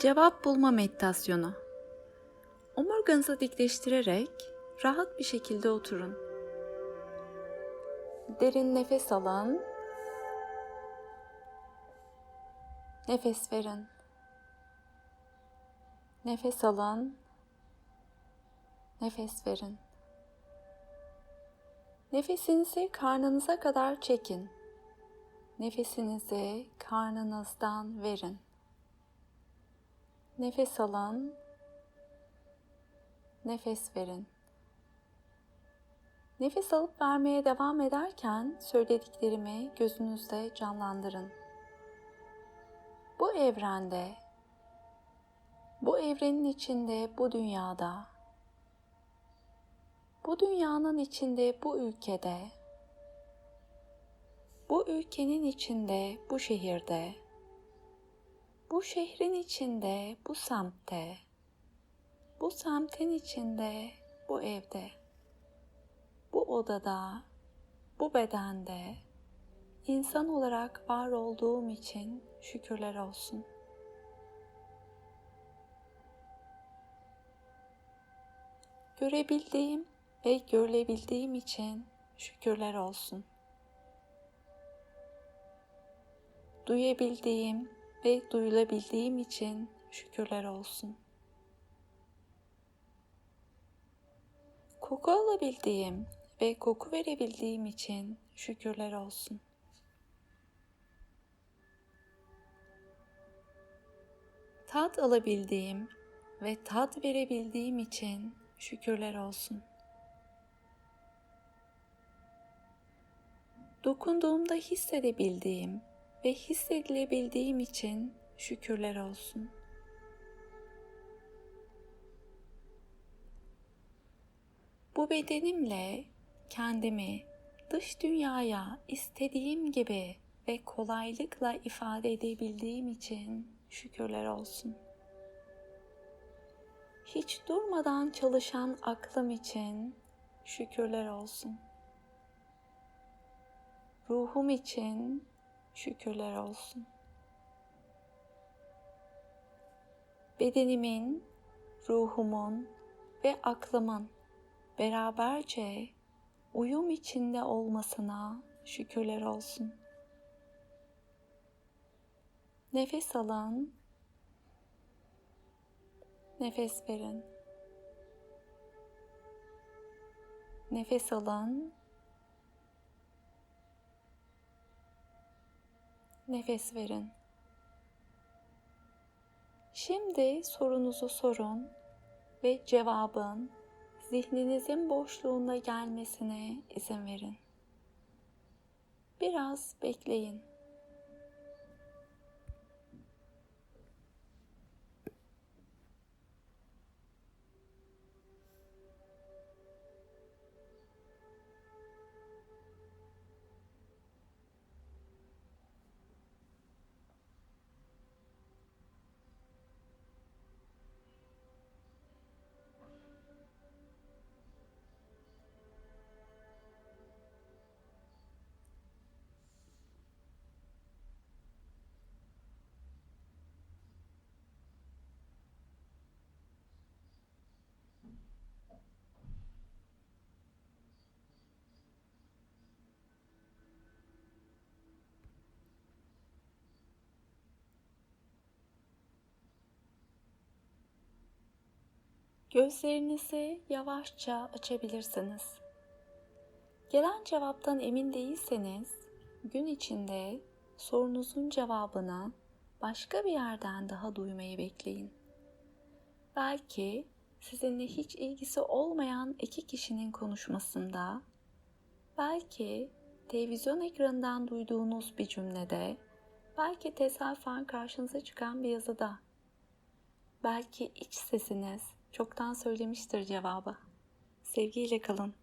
Cevap bulma meditasyonu. Omurganızı dikleştirerek rahat bir şekilde oturun. Derin nefes alın. Nefes verin. Nefes alın. Nefes verin. Nefesinizi karnınıza kadar çekin. Nefesinizi karnınızdan verin. Nefes alın. Nefes verin. Nefes alıp vermeye devam ederken söylediklerimi gözünüzde canlandırın. Bu evrende, bu evrenin içinde, bu dünyada, bu dünyanın içinde, bu ülkede, bu ülkenin içinde, bu şehirde, bu şehrin içinde, bu semtte, bu semtin içinde, bu evde, bu odada, bu bedende insan olarak var olduğum için şükürler olsun. Görebildiğim ve görülebildiğim için şükürler olsun. Duyabildiğim ve duyulabildiğim için şükürler olsun. Koku alabildiğim ve koku verebildiğim için şükürler olsun. Tat alabildiğim ve tat verebildiğim için şükürler olsun. Dokunduğumda hissedebildiğim ve hissedilebildiğim için şükürler olsun. Bu bedenimle kendimi dış dünyaya istediğim gibi ve kolaylıkla ifade edebildiğim için şükürler olsun. Hiç durmadan çalışan aklım için şükürler olsun. Ruhum için şükürler olsun. Bedenimin, ruhumun ve aklımın beraberce uyum içinde olmasına şükürler olsun. Nefes alın, nefes verin. Nefes alın, nefes verin. Şimdi sorunuzu sorun ve cevabın zihninizin boşluğunda gelmesine izin verin. Biraz bekleyin. Gözlerinizi yavaşça açabilirsiniz. Gelen cevaptan emin değilseniz, gün içinde sorunuzun cevabını başka bir yerden daha duymayı bekleyin. Belki sizinle hiç ilgisi olmayan iki kişinin konuşmasında, belki televizyon ekranından duyduğunuz bir cümlede, belki tesadüfen karşınıza çıkan bir yazıda, belki iç sesiniz çoktan söylemiştir cevabı. Sevgiyle kalın.